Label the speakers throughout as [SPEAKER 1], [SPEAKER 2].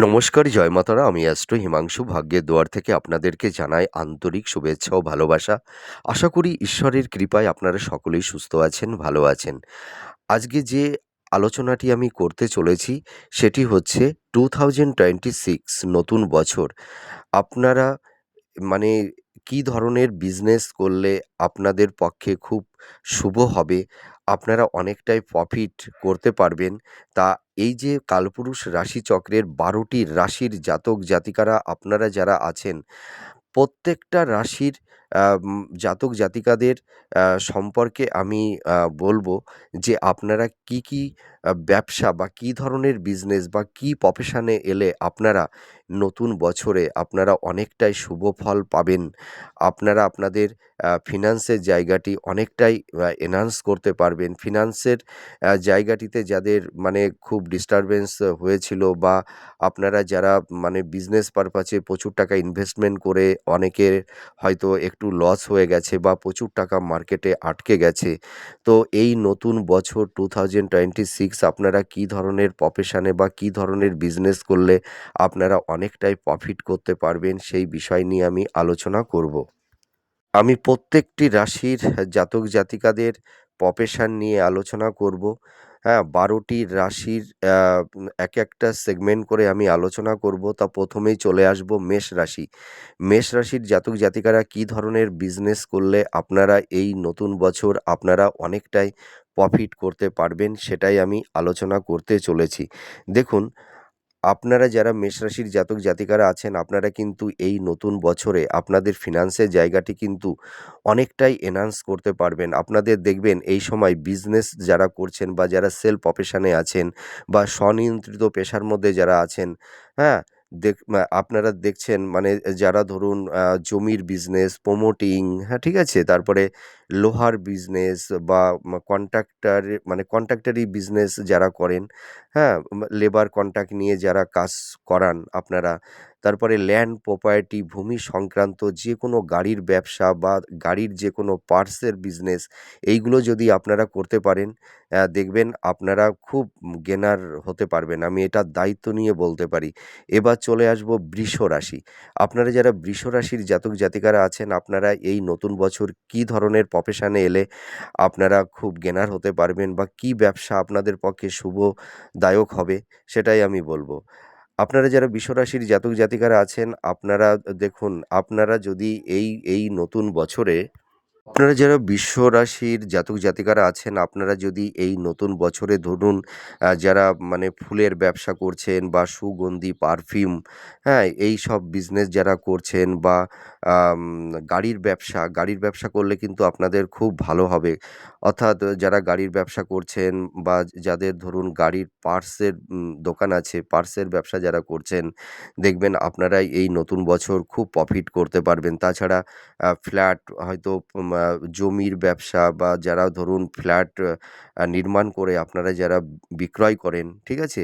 [SPEAKER 1] নমস্কার, জয় মাতারা। আমি অ্যাস্ট্রো হিমাংশু, ভাগ্যের দুয়ার থেকে আপনাদেরকে জানাই আন্তরিক শুভেচ্ছা ও ভালোবাসা। আশা করি ঈশ্বরের কৃপায় আপনারা সকলেই সুস্থ আছেন, ভালো আছেন। আজকে যে আলোচনাটি আমি করতে চলেছি, সেটি হচ্ছে টু থাউজেন্ড টোয়েন্টি সিক্স নতুন বছর। আপনারা মানে কী ধরনের বিজনেস করলে আপনাদের পক্ষে খুব শুভ হবে? আপনারা অনেকটাই প্রফিট করতে পারবেন। তা এই যে কালপুরুষ রাশি চক্রের বারোটি রাশির জাতক জাতিকারা আপনারা যারা আছেন প্রত্যেকটা রাশির জাতক জাতিকাদের সম্পর্কে আমি বলব যে আপনারা কী, কী ব্যবসা বা কী ধরনের বিজনেস বা কী প্রফেশনে এলে আপনারা নতুন বছরে আপনারা অনেকটাই শুভ ফল পাবেন। আপনারা আপনাদের আ ফিন্যান্সের জায়গাটি অনেকটাই এনহান্স করতে পারবেন। ফিনান্সের জায়গাটিতে যাদের মানে খুব ডিস্টারবেন্স হয়েছিল বা আপনারা যারা মানে বিজনেস পারপাসে প্রচুর টাকা ইনভেস্টমেন্ট করে অনেকের হয়তো একটু লস হয়ে গেছে বা প্রচুর টাকা মার্কেটে আটকে গেছে। তো এই নতুন বছর 2026 আপনারা কী ধরনের প্রফেশনে বা কী ধরনের বিজনেস করলে আপনারা অনেকটাই প্রফিট করতে পারবেন সেই বিষয় নিয়ে আমি আলোচনা করব। আমি প্রত্যেকটি রাশির জাতক জাতিকাদের প্রফেশন নিয়ে আলোচনা করব। হ্যাঁ, বারোটি রাশির এক একটা সেগমেন্ট করে আমি আলোচনা করব। তা প্রথমেই চলে আসব মেষ রাশি। মেষ রাশির জাতক জাতিকারা কি ধরনের বিজনেস করলে আপনারা এই নতুন বছর আপনারা অনেকটাই প্রফিট করতে পারবেন সেটাই আমি আলোচনা করতে চলেছি। দেখুন আপনারা যারা মেষ রাশির জাতক জাতিকারা আছেন আপনারা কিন্তু এই নতুন বছরে আপনাদের ফিন্যান্সের জায়গাটি কিন্তু অনেকটাই এনহান্স করতে পারবেন। আপনাদের দেখবেন এই সময় বিজনেস যারা করছেন বা যারা সেলফ প্রফেশনে আছেন বা স্বনিয়ন্ত্রিত পেশার মধ্যে যারা আছেন, হ্যাঁ? দেখ আপনারা দেখছেন মানে যারা ধরুন জমির বিজনেস, প্রমোটিং, হ্যাঁ, ঠিক আছে? তারপরে লোহার বিজনেস বা কন্ট্রাক্টার মানে কন্ট্রাক্টারি বিজনেস যারা করেন, হ্যাঁ? লেবার কন্ট্রাক্ট নিয়ে যারা কাজ করান আপনারা, তারপরে ল্যান্ড প্রপার্টি ভূমি সংক্রান্ত যেকোনো গাড়ির ব্যবসা বা গাড়ির যেকোনো পার্টসের বিজনেস এইগুলো যদি আপনারা করতে পারেন, দেখবেন আপনারা খুব গেনার হতে পারবেন। আমি এটার দায়িত্ব নিয়ে বলতে পারি। এবার চলে আসব বৃষ রাশি। আপনারা যারা বৃষ রাশির জাতক জাতিকারা আছেন আপনারা এই নতুন বছর কী ধরনের প্রফেশনে এলে আপনারা খুব গেনার হতে পারবেন বা কী ব্যবসা আপনাদের পক্ষে শুভদায়ক হবে সেটাই আমি বলব। আপনারা যারা বিশ্বরাশির জাতক জাতিকারা আছেন আপনারা দেখুন আপনারা যদি এই, এই নতুন বছরে আপনারা যারা বৃষ রাশির জাতক জাতিকারা আছেন আপনারা যদি এই নতুন বছরে ধরুন যারা মানে ফুলের ব্যবসা করছেন বা সুগন্ধি পারফিউম, হ্যাঁ? এই সব বিজনেস যারা করছেন বা গাড়ির ব্যবসা, গাড়ির ব্যবসা করলে কিন্তু আপনাদের খুব ভালো হবে। অর্থাৎ যারা গাড়ির ব্যবসা করছেন বা যাদের ধরুন গাড়ির পার্সের দোকান আছে, পার্সের ব্যবসা যারা করছেন দেখবেন আপনারা এই নতুন বছর খুব প্রফিট করতে পারবেন। তাছাড়া ফ্ল্যাট হয়তো জমির ব্যবসা বা যারা ধরুন ফ্ল্যাট নির্মাণ করে আপনারা যারা বিক্রয় করেন, ঠিক আছে?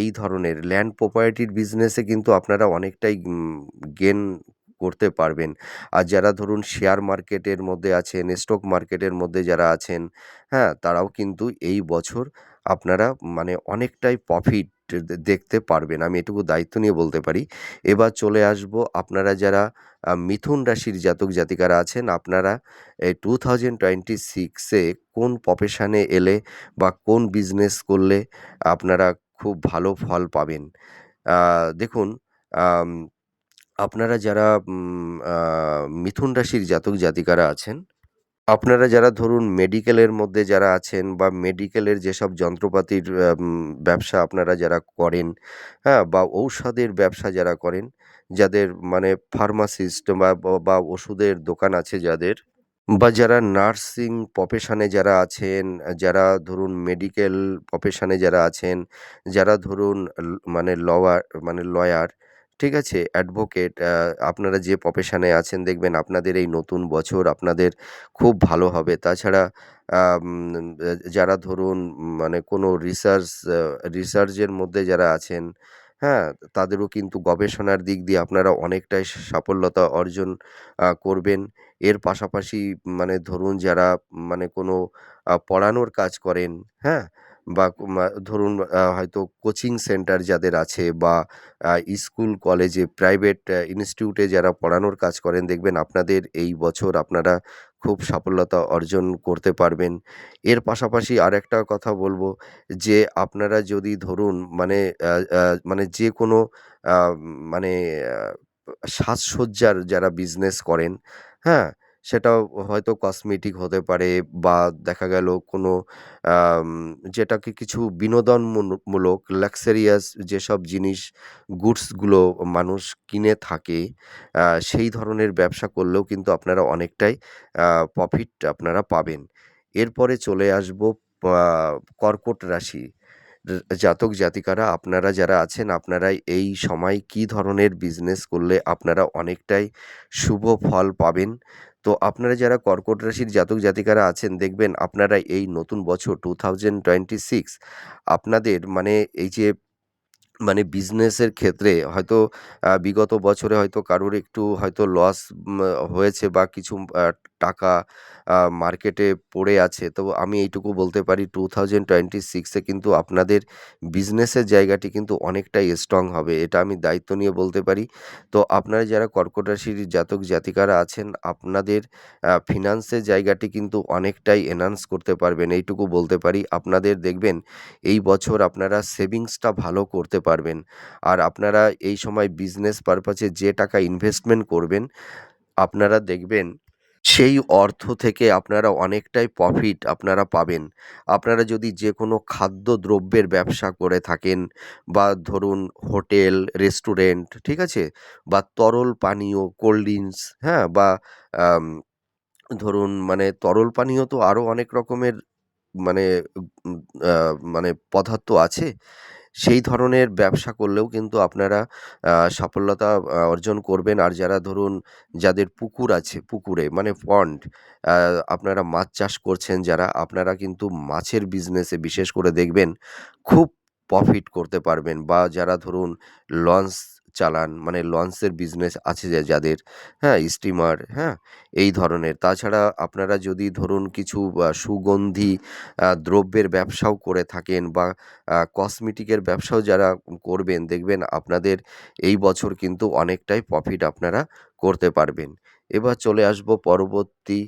[SPEAKER 1] এই ধরনের ল্যান্ড প্রপার্টির বিজনেসে কিন্তু আপনারা অনেকটাই গেন করতে পারবেন। আর যারা ধরুন শেয়ার মার্কেটের মধ্যে আছেন, স্টক মার্কেটের মধ্যে যারা আছেন, হ্যাঁ? তারাও কিন্তু এই বছর আপনারা মানে অনেকটাই প্রফিট দেখতে পারবেন। আমি এটুকু দায়িত্ব নিয়ে বলতে পারি। এবার চলে আসব আপনারা যারা মিথুন রাশির জাতক জাতিকারা আছেন আপনারা এই 2026 এ কোন প্রফেশনে এলে বা কোন বিজনেস করলে আপনারা খুব ভালো ফল পাবেন। দেখুন আপনারা যারা মিথুন রাশির জাতক জাতিকারা আছেন, আপনারা যারা ধরুন মেডিকেলের মধ্যে যারা আছেন বা মেডিকেলের যেসব যন্ত্রপাতির ব্যবসা আপনারা যারা করেন, হ্যাঁ? বা ঔষধের ব্যবসা যারা করেন, যাদের মানে ফার্মাসিস্ট বা বা ওষুধের দোকান আছে যাদের বা যারা নার্সিং প্রফেশনে যারা আছেন, যারা ধরুন মেডিকেল প্রফেশনে যারা আছেন, যারা ধরুন মানে লওয়ার মানে লয়ার, ঠিক আছে? অ্যাডভোকেট আপনারা যে প্রফেশনে আছেন দেখবেন আপনাদের এই নতুন বছর আপনাদের খুব ভালো হবে। তাছাড়া যারা ধরুন মানে কোনো রিসার্চ রিসার্চের মধ্যে যারা আছেন, হ্যাঁ? তাদেরও কিন্তু গবেষণার দিক দিয়ে আপনারা অনেকটাই সাফল্যতা অর্জন করবেন। এর পাশাপাশি মানে ধরুন যারা মানে কোনো পড়ানোর কাজ করেন, হ্যাঁ? বা ধরুন হয়তো কোচিং সেন্টার যাদের আছে বা স্কুল, কলেজে, প্রাইভেট ইনস্টিটিউটে যারা পড়ানোর কাজ করেন দেখবেন আপনাদের এই বছর আপনারা খুব সাফল্যতা অর্জন করতে পারবেন। এর পাশাপাশি আরেকটা কথা বলব যে আপনারা যদি ধরুন মানে মানে যে কোনো মানে সাজসজ্জার যারা বিজনেস করেন, হ্যাঁ? সেটাও হয়তো কসমেটিক হতে পারে বা দেখা গেল কোনো যেটাকে কিছু বিনোদন মুন মূলক লাক্সারিয়াস যেসব জিনিস গুডসগুলো মানুষ কিনে থাকে, সেই ধরনের ব্যবসা করলেও কিন্তু আপনারা অনেকটাই প্রফিট আপনারা পাবেন। এরপরে চলে আসব কর্কট রাশি। জাতক জাতিকারা আপনারা যারা আছেন আপনারা এই সময় কী ধরনের বিজনেস করলে আপনারা অনেকটাই শুভ ফল পাবেন। তো আপনারা যারা কর্কট রাশির জাতক জাতিকারা আছেন, দেখবেন আপনারা এই নতুন বছর 2026 আপনাদের মানে এই যে মানে বিজনেসের ক্ষেত্রে হয়তো বিগত বছরে হয়তো কারোর একটু হয়তো লস হয়েছে বা কিছু টাকা মার্কেটে পড়ে আছে। তো আমি এইটুকু বলতে পারি টু থাউজেন্ড টোয়েন্টি সিক্সে কিন্তু আপনাদের বিজনেসের জায়গাটি কিন্তু অনেকটাই স্ট্রং হবে। এটা আমি দায়িত্ব নিয়ে বলতে পারি। তো আপনারা যারা কর্কট রাশির জাতক জাতিকারা আছেন, আপনাদের ফিনান্সের জায়গাটি কিন্তু অনেকটাই এনহান্স করতে পারবেন, এইটুকু বলতে পারি। আপনাদের দেখবেন, এই বছর আপনারা সেভিংসটা ভালো করতে পারবেন। আর আপনারা এই সময় বিজনেস পারপাসে যে টাকা ইনভেস্টমেন্ট করবেন, আপনারা দেখবেন সেই অর্থ থেকে আপনারা অনেকটাই প্রফিট আপনারা পাবেন। আপনারা যদি যে কোনো খাদ্য দ্রব্যের ব্যবসা করে থাকেন বা ধরুন হোটেল, রেস্টুরেন্ট, ঠিক আছে? বা তরল পানীয়, কোল্ড ড্রিঙ্কস হ্যাঁ? বা ধরুন মানে তরল পানীয় তো আরও অনেক রকমের মানে মানে পদার্থ আছে। সেই ধরনের ব্যবসা করলেও কিন্তু আপনারা সফলতা অর্জন করবেন। আর যারা ধরুন যাদের পুকুর আছে, পুকুরে মানে পন্ড আপনারা মাছ চাষ করছেন যারা, আপনারা কিন্তু মাছের বিজনেসে বিশেষ করে দেখবেন খুব প্রফিট করতে পারবেন। বা যারা ধরুন লঞ্চ চালান, মানে লঞ্চের বিজনেস আছে যাদের, হ্যাঁ? স্টিমার, হ্যাঁ? এই ধরনের। তাছাড়া আপনারা যদি ধরুন কিছু সুগন্ধি দ্রব্যের ব্যবসাও করে থাকেন বা কসমেটিকের ব্যবসাও যারা করবেন দেখবেন আপনাদের এই বছর কিন্তু অনেকটাই প্রফিট আপনারা করতে পারবেন। এবার চলে আসব পরবর্তী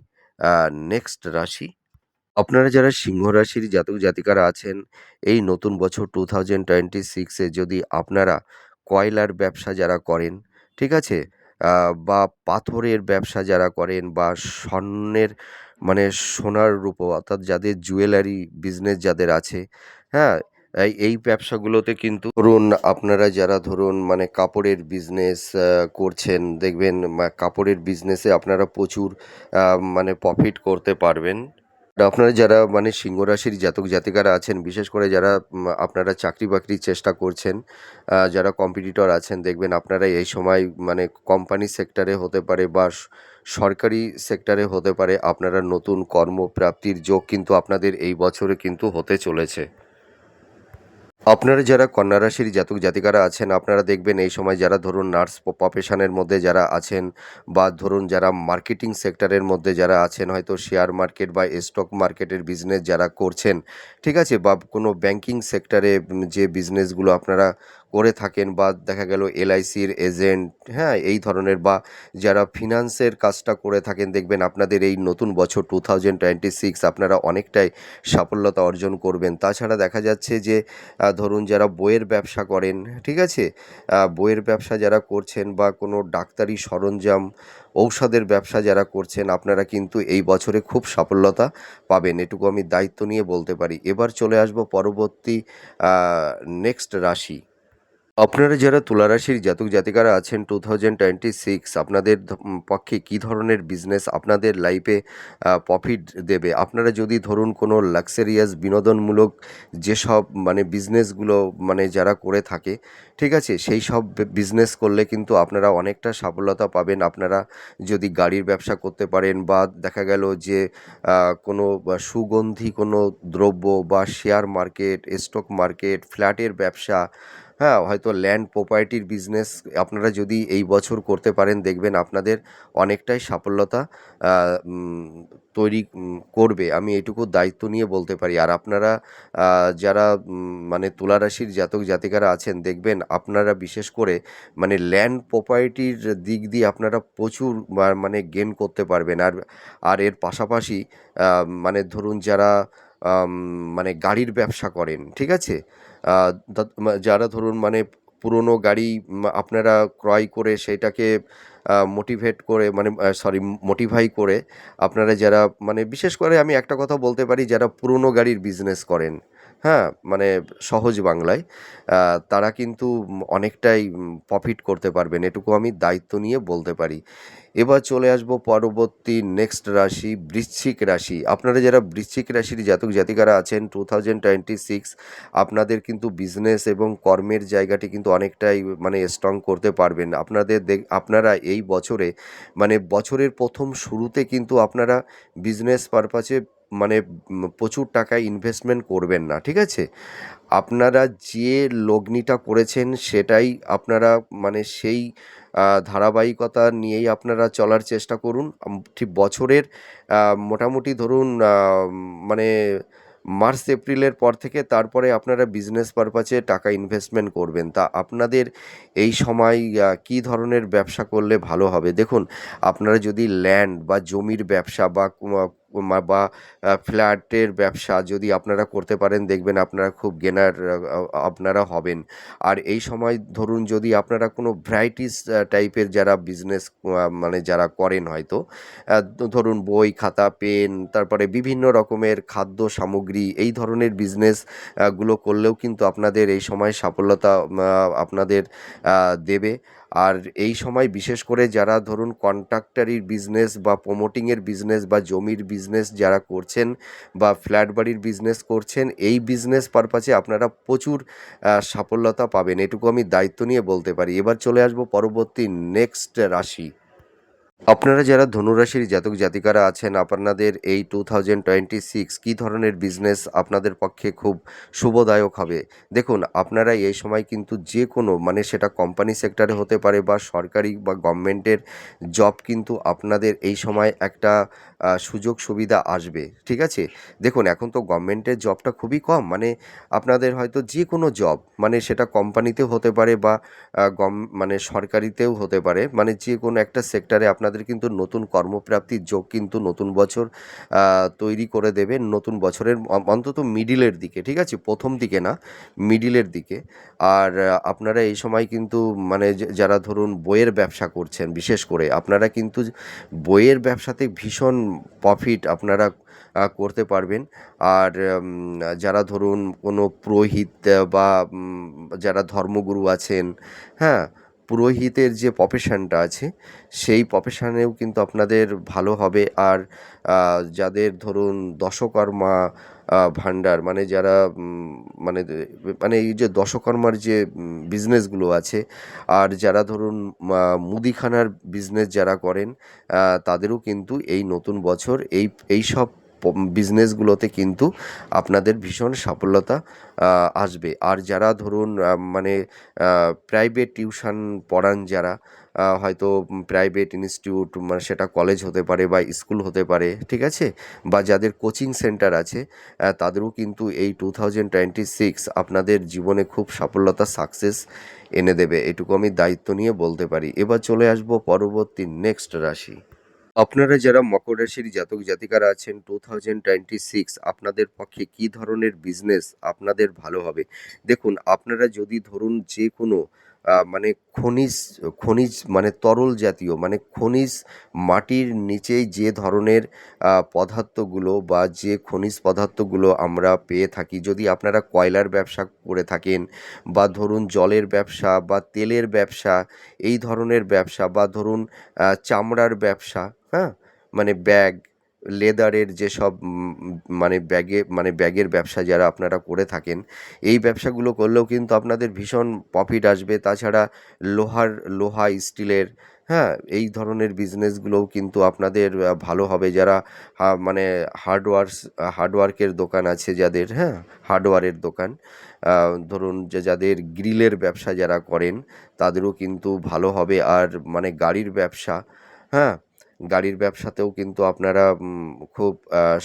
[SPEAKER 1] নেক্সট রাশি। আপনারা যারা সিংহ রাশির জাতক জাতিকারা আছেন এই নতুন বছর টু থাউজেন্ড টোয়েন্টি সিক্সে যদি আপনারা কয়লার ব্যবসা যারা করেন, ঠিক আছে? বা পাথরের ব্যবসা যারা করেন বা স্বর্ণের মানে সোনার রূপো অর্থাৎ যাদের জুয়েলারি বিজনেস যাদের আছে, হ্যাঁ? এই ব্যবসাগুলোতে কিন্তু ধরুন আপনারা যারা ধরুন মানে কাপড়ের বিজনেস করছেন দেখবেন কাপড়ের বিজনেসে আপনারা প্রচুর মানে প্রফিট করতে পারবেন। আপনারা যারা মানে সিংহ রাশির জাতক জাতিকারা আছেন বিশেষ করে যারা আপনারা চাকরি-বাকরির চেষ্টা করছেন, যারা কম্পিটিটর আছেন দেখবেন আপনারা এই সময় মানে কোম্পানি সেক্টরে হতে পারে বা সরকারি সেক্টরে হতে পারে আপনারা নতুন কর্মপ্রাপ্তির যোগ কিন্তু আপনাদের এই বছরে কিন্তু হতে চলেছে। আপনারা যারা কন্যা রাশির জাতক জাতিকারা আছেন আপনারা দেখবেন এই সময় যারা ধরুন নার্স প্রফেশনের মধ্যে যারা আছেন বা ধরুন যারা মার্কেটিং সেক্টরের মধ্যে যারা আছেন হয়তো শেয়ার মার্কেট বা স্টক মার্কেটের বিজনেস যারা করছেন, ঠিক আছে? বা কোনো ব্যাংকিং সেক্টরে যে বিজনেসগুলো আপনারা করে থাকেন বা দেখা গেল এলআইসির এজেন্ট, হ্যাঁ? এই ধরনের বা যারা ফিন্যান্সের কাজটা করে থাকেন দেখবেন আপনাদের এই নতুন বছর 2026 আপনারা অনেকটাই সাফল্যতা অর্জন করবেন। তাছাড়া দেখা যাচ্ছে যে ধরুন যারা বইয়ের ব্যবসা করেন, ঠিক আছে? বইয়ের ব্যবসা যারা করছেন বা কোনো ডাক্তারি সরঞ্জাম, ঔষধের ব্যবসা যারা করছেন আপনারা কিন্তু এই বছরে খুব সাফল্যতা পাবেন। এটুকু আমি দায়িত্ব নিয়ে বলতে পারি। এবার চলে আসব পরবর্তী নেক্সট রাশি। আপনারা যারা তুলা রাশির জাতক জাতিকারা আছেন 2026 আপনাদের ধ উম পক্ষে কী ধরনের বিজনেস আপনাদের লাইফে প্রফিট দেবে? আপনারা যদি ধরুন কোনো লাক্সারিয়াস বিনোদনমূলক যেসব মানে বিজনেসগুলো মানে যারা করে থাকে, ঠিক আছে? সেই সব বিজনেস করলে কিন্তু আপনারা অনেকটা সাফল্যতা পাবেন। আপনারা যদি গাড়ির ব্যবসা করতে পারেন বা দেখা গেল যে কোনো সুগন্ধি কোনো দ্রব্য বা শেয়ার মার্কেট, স্টক মার্কেট, ফ্ল্যাটের ব্যবসা হ্যাঁ হয়তো ল্যান্ড প্রপার্টির বিজনেস আপনারা যদি এই বছর করতে পারেন, দেখবেন আপনাদের অনেকটাই সাফল্যতা তৈরি করবে। আমি এটুকু দায়িত্ব নিয়ে বলতে পারি। আর আপনারা যারা মানে তুলা রাশির জাতক জাতিকারা আছেন, দেখবেন আপনারা বিশেষ করে মানে ল্যান্ড প্রপার্টির দিক দিয়ে আপনারা প্রচুর মানে গেন করতে পারবেন। আর আর এর পাশাপাশি মানে ধরুন যারা মানে গাড়ির ব্যবসা করেন, ঠিক আছে? যারা ধরুন মানে পুরনো গাড়ি আপনারা ক্রয় করে সেটাকে মোটিভেট করে মানে সরি মোটিভাই করে আপনারা যারা মানে বিশেষ করে আমি একটা কথা বলতে পারি, যারা পুরনো গাড়ির বিজনেস করেন। হ্যাঁ মানে সহজ বাংলায়। তারা কিন্তু অনেকটাই প্রফিট করতে পারবেন, এটুকু আমি দায়িত্ব নিয়ে বলতে পারি। এবার চলে আসব পরবর্তী নেক্সট রাশি, বৃশ্চিক রাশি। আপনারা যারা বৃশ্চিক রাশির জাতক জাতিকারা আছেন টু থাউজেন্ড টোয়েন্টি সিক্স আপনাদের কিন্তু বিজনেস এবং কর্মের জায়গাটি কিন্তু অনেকটাই মানে স্ট্রং করতে পারবেন। আপনাদের আপনারা এই বছরে মানে বছরের প্রথম শুরুতে কিন্তু আপনারা বিজনেস পারপাসে মানে প্রচুর টাকা ইনভেস্টমেন্ট করবেন না, ঠিক আছে? আপনারা যে লগ্নিটা করেছেন সেটাই আপনারা মানে সেই ধারাবাহিকতা নিয়েই আপনারা চলার চেষ্টা করুন। ঠিক বছরের মোটামুটি ধরুন মানে মার্চ, এপ্রিলের পর থেকে তারপরে আপনারা বিজনেস পারপাসে টাকা ইনভেস্টমেন্ট করবেন। তা আপনাদের এই সময় কী ধরনের ব্যবসা করলে ভালো হবে? দেখুন, আপনারা যদি ল্যান্ড বা জমির ব্যবসা বা বা ফ্ল্যাটের ব্যবসা যদি আপনারা করতে পারেন, দেখবেন আপনারা খুব গেনার আপনারা হবেন। আর এই সময় ধরুন যদি আপনারা কোনো ভ্যারাইটিস টাইপের যারা বিজনেস মানে যারা করেন হয়তো ধরুন বই, খাতা পেন তারপরে বিভিন্ন রকমের খাদ্য সামগ্রী, এই ধরনের বিজনেসগুলো করলেও কিন্তু আপনাদের এই সময় সাফল্যতা আপনাদের দেবে। আর এই সময় বিশেষ করে যারা ধরুন কন্ট্রাক্টারির বিজনেস বা প্রোমোটিংয়ের বিজনেস বা জমির বিজনেস যারা করছেন বা ফ্ল্যাট বাড়ির বিজনেস করছেন, এই বিজনেস পারপাসে আপনারা প্রচুর সাফল্যতা পাবেন। এটুকু আমি দায়িত্ব নিয়ে বলতে পারি। এবার চলে আসব পরবর্তী নেক্সট রাশি। আপনারা যারা ধনুরাশির জাতক জাতিকারা আছেন, আপনাদের এই টু থাউজেন্ড টোয়েন্টি সিক্স কী ধরনের বিজনেস আপনাদের পক্ষে খুব শুভদায়ক হবে? দেখুন, আপনারা এই সময় কিন্তু যে কোনো মানে সেটা কোম্পানি সেক্টরে হতে পারে বা সরকারি বা গভর্নমেন্টের জব কিন্তু আপনাদের এই সময় একটা সুযোগ সুবিধা আসবে, ঠিক আছে? দেখুন, এখন তো গভর্নমেন্টের জবটা খুবই কম মানে আপনাদের হয়তো যে কোনো জব মানে সেটা কোম্পানিতেও হতে পারে বা গম মানে সরকারিতেও হতে পারে মানে যে কোনো একটা সেক্টরে আপনাদের কিন্তু নতুন কর্মপ্রাপ্তির যোগ কিন্তু নতুন বছর তৈরি করে দেবে নতুন বছরের অন্তত মিডিলের দিকে, ঠিক আছে? প্রথম দিকে না মিডিলের দিকে। আর আপনারা এই সময় কিন্তু মানে যারা ধরুন বইয়ের ব্যবসা করছেন, বিশেষ করে, আপনারা কিন্তু বইয়ের ব্যবসাতে ভীষণ প্রফিট আপনারা করতে পারবেন। আর যারা ধরুন কোনো পুরোহিত বা যারা ধর্মগুরু আছেন হ্যাঁ পুরোহিতের যে প্রফেশনটা আছে, সেই প্রফেশনেও কিন্তু আপনাদের ভালো হবে। আর যাদের ধরুন দশকর্মা ভাণ্ডার মানে যারা মানে মানে এই যে দশকর্মার যে বিজনেসগুলো আছে, আর যারা ধরুন মুদিখানার বিজনেস যারা করেন তাদেরও কিন্তু এই নতুন বছর এই এই সব বিজনেসগুলোতে কিন্তু আপনাদের ভীষণ সাফল্যতা আসবে। আর যারা ধরুন মানে প্রাইভেট টিউশন পড়ান যারা হয়তো প্রাইভেট ইনস্টিটিউট মানে সেটা কলেজ হতে পারে বা স্কুল হতে পারে, ঠিক আছে? বা যাদের কোচিং সেন্টার আছে তাদেরও কিন্তু এই টু থাউজেন্ড টোয়েন্টি সিক্স আপনাদের জীবনে খুব সাফল্যতা সাকসেস এনে দেবে। এটুকু আমি দায়িত্ব নিয়ে বলতে পারি। এবার চলে আসব পরবর্তী নেক্সট রাশি। আপনারা যারা মকর রাশির জাতক জাতিকারা আছেন টু থাউজেন্ড টোয়েন্টি সিক্স আপনাদের পক্ষে কী ধরনের বিজনেস আপনাদের ভালো হবে? দেখুন, আপনারা যদি ধরুন যে কোনো মানে খনিজ খনিজ মানে তরল জাতীয় মানে খনিজ মাটির নিচেই যে ধরনের পদার্থগুলো বা যে খনিজ পদার্থগুলো আমরা পেয়ে থাকি, যদি আপনারা কয়লার ব্যবসা করে থাকেন বা ধরুন জলের ব্যবসা বা তেলের ব্যবসা, এই ধরনের ব্যবসা বা ধরুন চামড়ার ব্যবসা হ্যাঁ? মানে ব্যাগ, লেদারের যেসব মানে ব্যাগে মানে ব্যাগের ব্যবসা যারা আপনারা করে থাকেন, এই ব্যবসাগুলো করলেও কিন্তু আপনাদের ভীষণ প্রফিট আসবে। তাছাড়া লোহার, লোহা স্টিলের হ্যাঁ এই ধরনের বিজনেসগুলোও কিন্তু আপনাদের ভালো হবে। যারা মানে হার্ডওয়ার্স হার্ডওয়ার্কের দোকান আছে যাদের হ্যাঁ হার্ডওয়ারের দোকান ধরুন যে যাদের গ্রিলের ব্যবসা যারা করেন, তাদেরও কিন্তু ভালো হবে। আর মানে গাড়ির ব্যবসা হ্যাঁ গাড়ির ব্যবসাতেও কিন্তু আপনারা খুব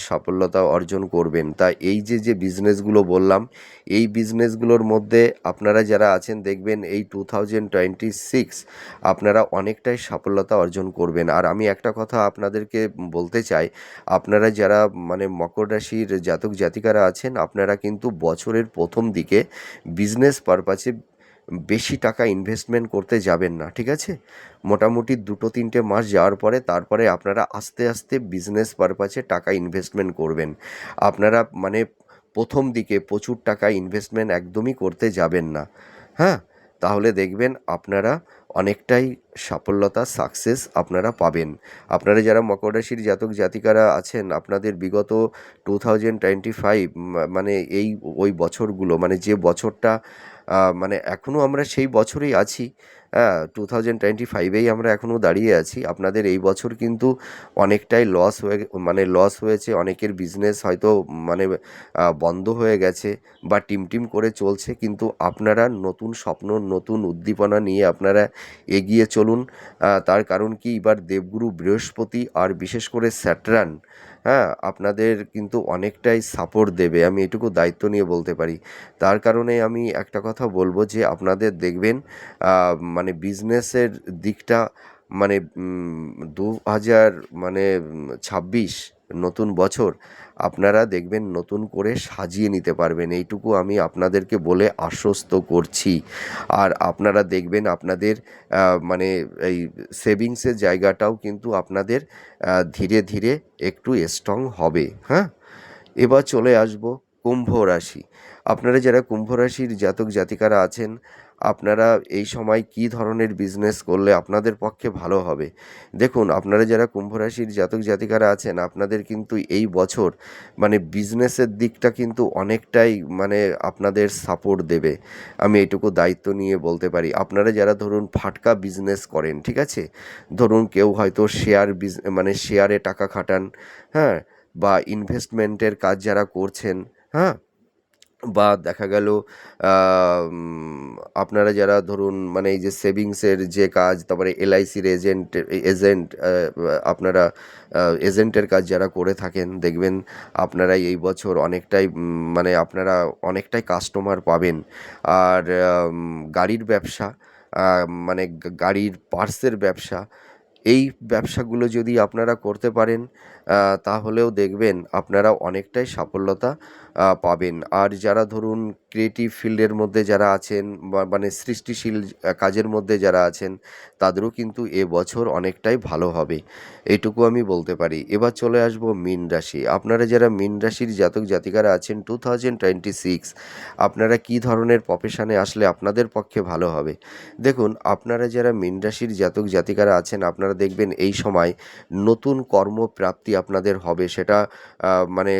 [SPEAKER 1] সাফল্যতা অর্জন করবেন। তা এই যে যে বিজনেসগুলো বললাম, এই বিজনেসগুলোর মধ্যে আপনারা যারা আছেন, দেখবেন এই টু থাউজেন্ড টোয়েন্টি সিক্স আপনারা অনেকটাই সাফল্যতা অর্জন করবেন। আর আমি একটা কথা আপনাদেরকে বলতে চাই, আপনারা যারা মানে মকর রাশির জাতক জাতিকারা আছেন, আপনারা কিন্তু বছরের প্রথম দিকে বিজনেস পারপাসে বেশি টাকা ইনভেস্টমেন্ট করতে যাবেন না, ঠিক আছে? মোটামুটি দুটো তিনটে মাস যাওয়ার পরে তারপরে আপনারা আস্তে আস্তে বিজনেস পারপাসে টাকা ইনভেস্টমেন্ট করবেন। আপনারা মানে প্রথম দিকে প্রচুর টাকা ইনভেস্টমেন্ট একদমই করতে যাবেন না হ্যাঁ? তাহলে দেখবেন আপনারা অনেকটাই সাফল্যতা সাকসেস আপনারা পাবেন। আপনারা যারা মকর রাশির জাতক জাতিকারা আছেন, আপনাদের বিগত টু থাউজেন্ড টোয়েন্টি ফাইভ মানে এই ওই বছরগুলো মানে যে বছরটা মানে এখনও আমরা সেই বছরেই আছি। হ্যাঁ টু থাউজেন্ড টোয়েন্টি ফাইভেই আমরা এখনও দাঁড়িয়ে আছি। আপনাদের এই বছর কিন্তু অনেকটাই লস হয়ে মানে লস হয়েছে। অনেকের বিজনেস হয়তো মানে বন্ধ হয়ে গেছে বা টিম টিম করে চলছে। কিন্তু আপনারা নতুন স্বপ্ন, নতুন উদ্দীপনা নিয়ে আপনারা এগিয়ে চলুন। তার কারণ কি? এবার দেবগুরু বৃহস্পতি আর বিশেষ করে স্যাটরান হ্যাঁ আপনাদের কিন্তু অনেকটাই সাপোর্ট দেবে। আমি এটুকু দায়িত্ব নিয়ে বলতে পারি। তার কারণে আমি একটা কথা বলব যে, আপনাদের দেখবেন মানে বিজনেসের দিকটা মানে দু হাজার মানে ছাব্বিশ নতুন বছর আপনারা দেখবেন নতুন করে সাজিয়ে নিতে পারবেন। এইটুকু আমি আপনাদেরকে বলে আশ্বস্ত করছি। আর আপনারা দেখবেন আপনাদের মানে এই সেভিংসের জায়গাটাও কিন্তু আপনাদের ধীরে ধীরে একটু স্ট্রং হবে। হ্যাঁ? এবার চলে আসব কুম্ভ রাশি। আপনারা যারা কুম্ভ রাশির জাতক জাতিকারা আছেন আপনারা এই সময় কী ধরনের বিজনেস করলে আপনাদের পক্ষে ভালো হবে? দেখুন, আপনারা যারা কুম্ভ রাশির জাতক জাতিকারা আছেন, আপনাদের কিন্তু এই বছর মানে বিজনেসের দিকটা কিন্তু অনেকটাই মানে আপনাদের সাপোর্ট দেবে। আমি এটুকু দায়িত্ব নিয়ে বলতে পারি, আপনারা যারা ধরুন ফাটকা বিজনেস করেন, ঠিক আছে? ধরুন কেউ হয়তো শেয়ার বিজ মানে শেয়ারে টাকা খাটান হ্যাঁ? বা ইনভেস্টমেন্টের কাজ যারা করছেন হ্যাঁ? বা দেখা গেল আপনারা যারা ধরুন মানে এই যে সেভিংসের যে কাজ, তারপরে এলআইসির এজেন্ট এজেন্ট আপনারা এজেন্টের কাজ যারা করে থাকেন, দেখবেন আপনারা এই বছর অনেকটাই মানে আপনারা অনেকটাই কাস্টমার পাবেন। আর গাড়ির ব্যবসা মানে গাড়ির পার্সের ব্যবসা, এই ব্যবসাগুলো যদি আপনারা করতে পারেন তাহলেও দেখবেন আপনারা অনেকটাই সাফল্যতা পাবেন। আর যারা ধরুন ক্রিয়েটিভ ফিল্ডের মধ্যে যারা আছেন মানে সৃষ্টিশীল কাজের মধ্যে যারা আছেন, তাদেরও কিন্তু এ বছর অনেকটাই ভালো হবে। এটুকু আমি বলতে পারি। এবার চলে আসব মীন রাশি। আপনারা যারা মীন রাশির জাতক জাতিকারা আছেন টু থাউজেন্ড টোয়েন্টি সিক্স আপনারা কী ধরনের প্রফেশনে আসলে আপনাদের পক্ষে ভালো হবে? দেখুন, আপনারা যারা মীন রাশির জাতক জাতিকারা আছেন, আপনারা দেখবেন এই সময় নতুন কর্মপ্রাপ্তি আপনাদের হবে সেটা মানে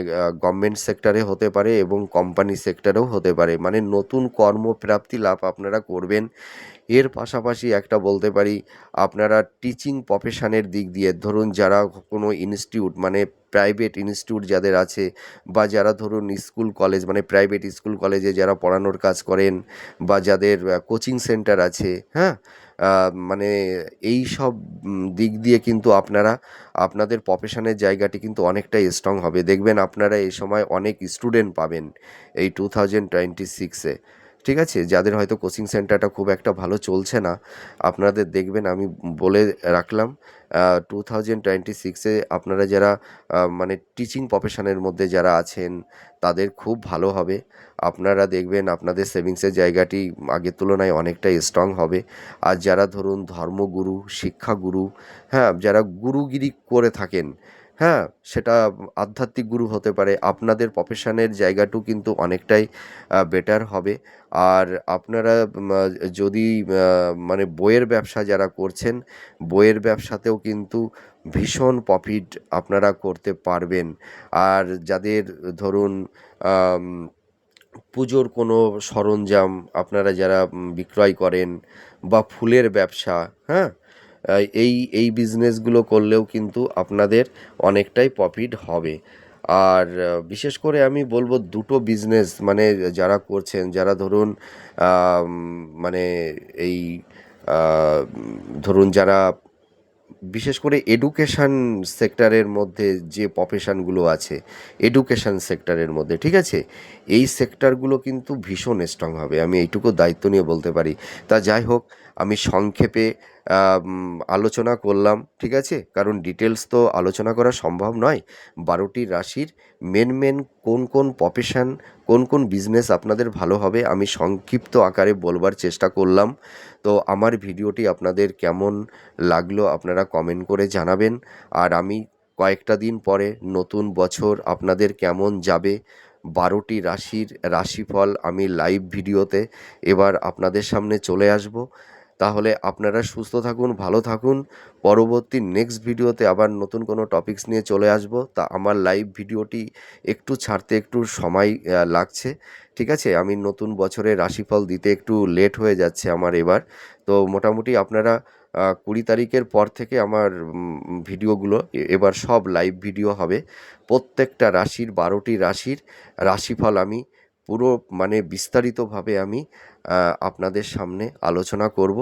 [SPEAKER 1] গভর্নমেন্ট সেক্টরে হতে পারে এবং কোম্পানি সেক্টরেও হতে পারে। মানে নতুন কর্মপ্রাপ্তি লাভ আপনারা করবেন। এর পাশাপাশি একটা বলতে পারি, আপনারা টিচিং প্রফেশনের দিক দিয়ে, ধরুন যারা কোনো ইনস্টিটিউট মানে প্রাইভেট ইনস্টিটিউট যাদের আছে বা যারা ধরুন স্কুল কলেজ মানে প্রাইভেট স্কুল কলেজে যারা পড়ানোর কাজ করেন বা যাদের কোচিং সেন্টার আছে হ্যাঁ? মানে এই সব দিক দিয়ে কিন্তু আপনারা, আপনাদের প্রফেশনের জায়গাটি কিন্তু অনেকটাই স্ট্রং হবে। দেখবেন আপনারা এই সময় অনেক স্টুডেন্ট পাবেন এই টু থাউজেন্ড টোয়েন্টি সিক্সে ঠিক আছে? যাদের হয়তো কোচিং সেন্টারটা খুব একটা ভালো চলছে না, আপনাদের দেখবেন আমি বলে রাখলাম টু থাউজেন্ড টোয়েন্টি সিক্সে আপনারা যারা মানে টিচিং প্রফেশনের মধ্যে যারা আছেন, তাদের খুব ভালো হবে। আপনারা দেখবেন আপনাদের সেভিংসের জায়গাটি আগের তুলনায় অনেকটাই স্ট্রং হবে। আর যারা ধরুন ধর্মগুরু, শিক্ষাগুরু হ্যাঁ যারা গুরুগিরি করে থাকেন হ্যাঁ সেটা আধ্যাত্মিক গুরু হতে পারে। আপনাদের প্রফেশনের জায়গাটু কিন্তু অনেকটাই বেটার হবে। আর আপনারা যদি মানে বইয়ের ব্যবসা যারা করছেন, বইয়ের ব্যবসাতেও কিন্তু ভীষণ প্রফিট আপনারা করতে পারবেন। আর যাদের, ধরুন পুজোর কোনো সরঞ্জাম আপনারা যারা বিক্রয় করেন বা ফুলের ব্যবসা হ্যাঁ এই এই বিজনেসগুলো করলেও কিন্তু আপনাদের অনেকটাই প্রফিট হবে। আর বিশেষ করে আমি বলব দুটো বিজনেস মানে যারা করছেন, যারা ধরুন মানে এই ধরুন যারা বিশেষ করে এডুকেশান সেক্টরের মধ্যে যে প্রফেশনগুলো আছে এডুকেশান সেক্টরের মধ্যে, ঠিক আছে? এই সেক্টরগুলো কিন্তু ভীষণ স্ট্রং হবে, আমি এইটুকু দায়িত্ব নিয়ে বলতে পারি। তা যাই হোক আমি সংক্ষেপে আলোচনা করলাম, ঠিক আছে? কারণ ডিটেলস তো আলোচনা করা সম্ভব নয়। বারোটি রাশির মেন মেন কোন কোন প্রফেশন কোন কোন বিজনেস আপনাদের ভালো হবে, আমি সংক্ষিপ্ত আকারে বলবার চেষ্টা করলাম। তো আমার ভিডিওটি আপনাদের কেমন লাগল আপনারা কমেন্ট করে জানাবেন। আর আমি কয়েকটা দিন পরে নতুন বছর আপনাদের কেমন যাবে, বারোটি রাশির রাশিফল আমি লাইভ ভিডিওতে এবার আপনাদের সামনে চলে আসব। তাহলে আপনারা সুস্থ থাকুন, ভালো থাকুন। পরবর্তী নেক্সট ভিডিওতে আবার নতুন কোনো টপিকস নিয়ে চলে আসব। তা আমার লাইভ ভিডিওটি একটু ছাড়তে একটু সময় লাগছে। ঠিক আছে? আমি নতুন বছরে রাশিফল দিতে একটু লেট হয়ে যাচ্ছে আমার এবার। তো মোটামুটি আপনারা কুড়ি তারিখের পর থেকে আমার ভিডিওগুলো এবার সব লাইভ ভিডিও হবে। প্রত্যেকটা রাশির বারোটি রাশির রাশিফল আমি পুরো মানে বিস্তারিতভাবে আমি আপনাদের সামনে আলোচনা করব।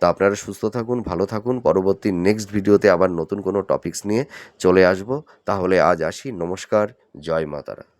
[SPEAKER 1] তো আপনারা সুস্থ থাকুন, ভালো থাকুন। পরবর্তী নেক্সট ভিডিওতে আবার নতুন কোনো টপিকস নিয়ে চলে আসব। তাহলে আজ আসি। নমস্কার, জয় মাতারা